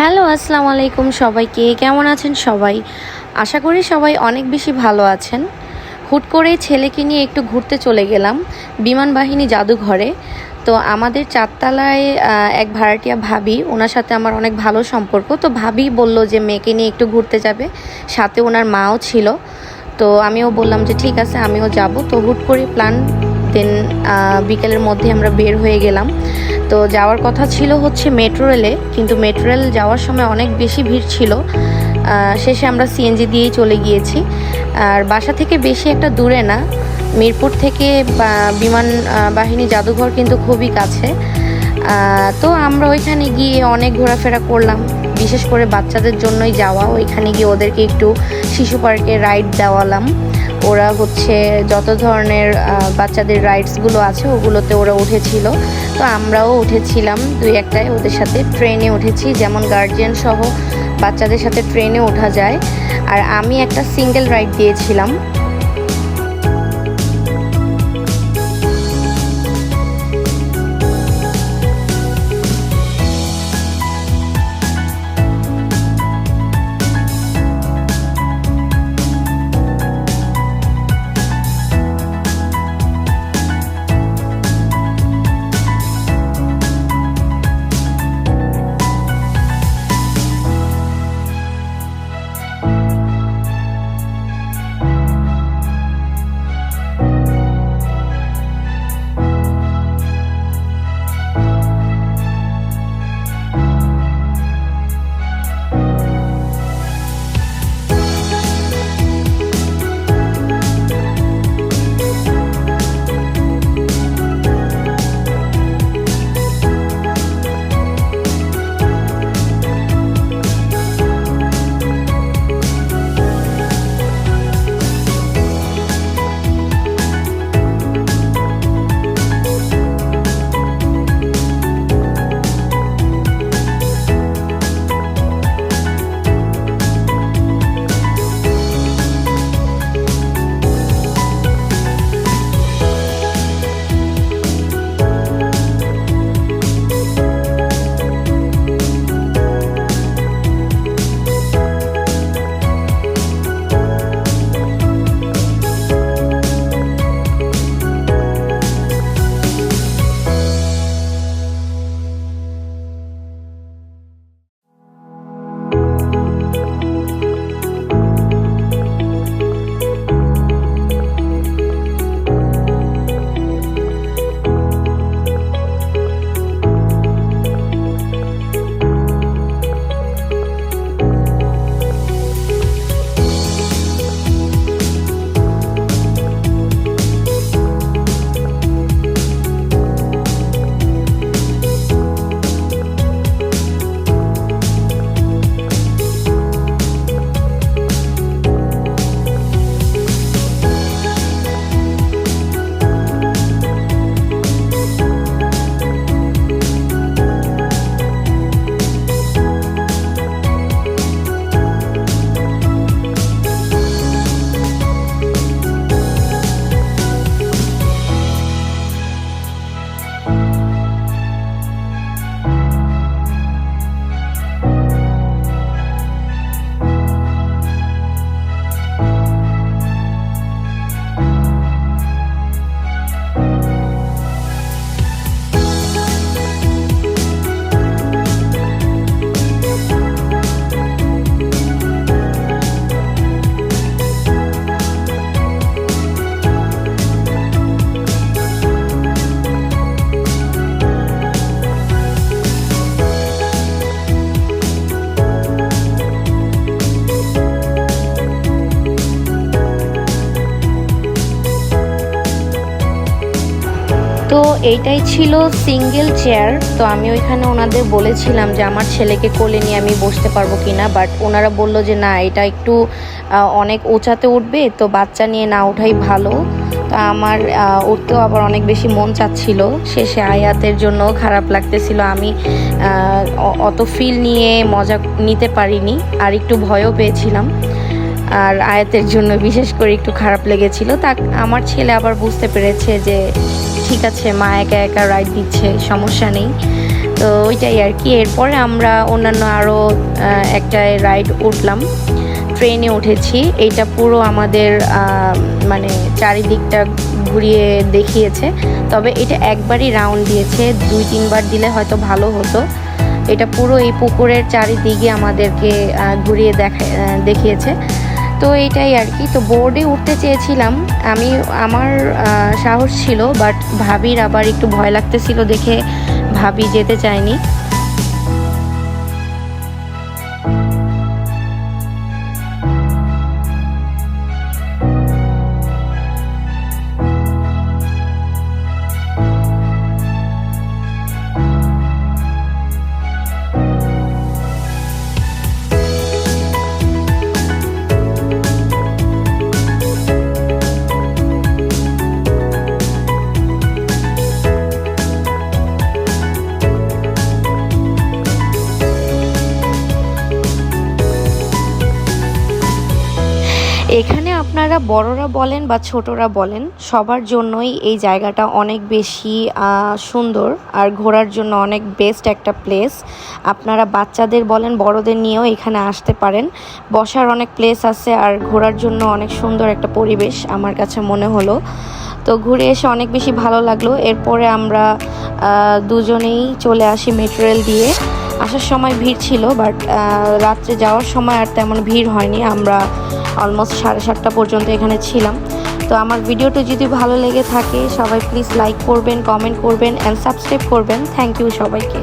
Hello, আসসালামু আলাইকুম সবাইকে। কেমন আছেন সবাই? আশা করি সবাই অনেক বেশি ভালো আছেন। হুট করে ছেলেকে নিয়ে একটু ঘুরতে চলে গেলাম বিমান বাহিনী জাদুঘরে। তো আমাদের চারতলায় এক ভাড়াটিয়া ভাবি, ওনার সাথে আমার অনেক ভালো সম্পর্ক। তো ভাবি বলল যে মেয়েকে নিয়ে একটু ঘুরতে যাবে। সাথে ওনার মাও ছিল। তো আমিও বললাম যে ঠিক আছে, আমিও যাব। তো হুট করে প্ল্যান দেন বিকেলের মধ্যে আমরা বের হয়ে গেলাম। তো যাওয়ার কথা ছিল হচ্ছে মেট্রো রেলে কিন্তু মেট্রো রেল যাওয়ার সময় অনেক বেশি ভিড় ছিল। শেষে আমরা সিএনজি দিয়েই চলে গিয়েছি। আর বাসা থেকে বেশি একটা দূরে না। মিরপুর থেকে বিমান বাহিনী জাদুঘর কিন্তু খুবই কাছে। তো আমরা ওইখানে গিয়ে অনেক ঘোরাফেরা করলাম। বিশেষ করে বাচ্চাদের জন্যই যাওয়া। ওইখানে গিয়ে ওদেরকে একটু শিশু পার্কে রাইড দেওয়ালাম। ওরা হচ্ছে যত ধরনের বাচ্চাদের রাইডসগুলো আছে, ওগুলোতে ওরা উঠেছিল। তো আমরাও উঠেছিলাম দুই একটায় ওদের সাথে ট্রেনে উঠেছি। যেমন গার্জিয়ান সহ বাচ্চাদের সাথে ট্রেনে ওঠা যায়। আর আমি একটা সিঙ্গেল রাইড দিয়েছিলাম। এইটাই ছিল সিঙ্গেল চেয়ার তো আমি ওইখানে ওনাদের বলেছিলাম যে, আমার ছেলেকে কোলে নিয়ে আমি বসতে পারব কিনা। বাট ওনারা বলল যে, না, এটা একটু অনেক উঁচাতে উঠবে, তো বাচ্চা নিয়ে না ওঠাই ভালো। তা আমার উঠতেও আবার অনেক বেশি মন চাচ্ছিল। শেষে আয়াতের জন্য খারাপ লাগতেছিল। আমি অত ফিল নিয়ে মজা নিতে পারিনি, আর একটু ভয়ও পেয়েছিলাম। আর আয়াতের জন্য বিশেষ করে একটু খারাপ লেগেছিল। তা, আমার ছেলে আবার বুঝতে পেরেছে যে ঠিক আছে, মা একা একা রাইড দিচ্ছে, সমস্যা নেই। তো ওইটাই আর কি। এরপরে আমরা অন্যান্য আরও একটা রাইড উঠলাম। ট্রেনে উঠেছি। এইটা পুরো আমাদের মানে চারিদিকটা ঘুরিয়ে দেখিয়েছে। তবে এটা একবারই রাউন্ড দিয়েছে। দুই, তিনবার দিলে হয়তো ভালো হতো। এটা পুরো এই পুকুরের চারিদিকে আমাদেরকে ঘুরিয়ে দেখা দেখিয়েছে। তো এটাই আর কি। তো বোর্ডে উঠতে চেয়েছিলাম। আমি, আমার সাহস ছিল বাট ভাবির আবার একটু ভয় লাগতেছিল দেখে ভাবি যেতে চায়নি। আপনারা বড়রা বলেন বা ছোটরা বলেন, সবার জন্যই এই জায়গাটা অনেক বেশি সুন্দর আর ঘোরার জন্য অনেক বেস্ট একটা প্লেস আপনারা বাচ্চাদের বলেন, বড়দের নিয়েও এখানে আসতে পারেন। বসার অনেক প্লেস আছে আর ঘোরার জন্য অনেক সুন্দর একটা পরিবেশ আমার কাছে মনে হলো। তো ঘুরে এসে অনেক বেশি ভালো লাগল। এরপরে আমরা দুজনেই চলে আসি মেট্রো রেল দিয়ে। আসার সময় ভিড় ছিল বাট রাত্রে যাওয়ার সময় আর তেমন ভিড় হয়নি। আমরা অলমোস্ট সাড়ে সাতটা পর্যন্ত এখানে ছিলাম। তো আমার ভিডিওটি যদি ভালো লেগে থাকে, সবাই প্লিজ লাইক করবেন কমেন্ট করবেন অ্যান্ড সাবস্ক্রাইব করবেন। থ্যাংক ইউ সবাইকে।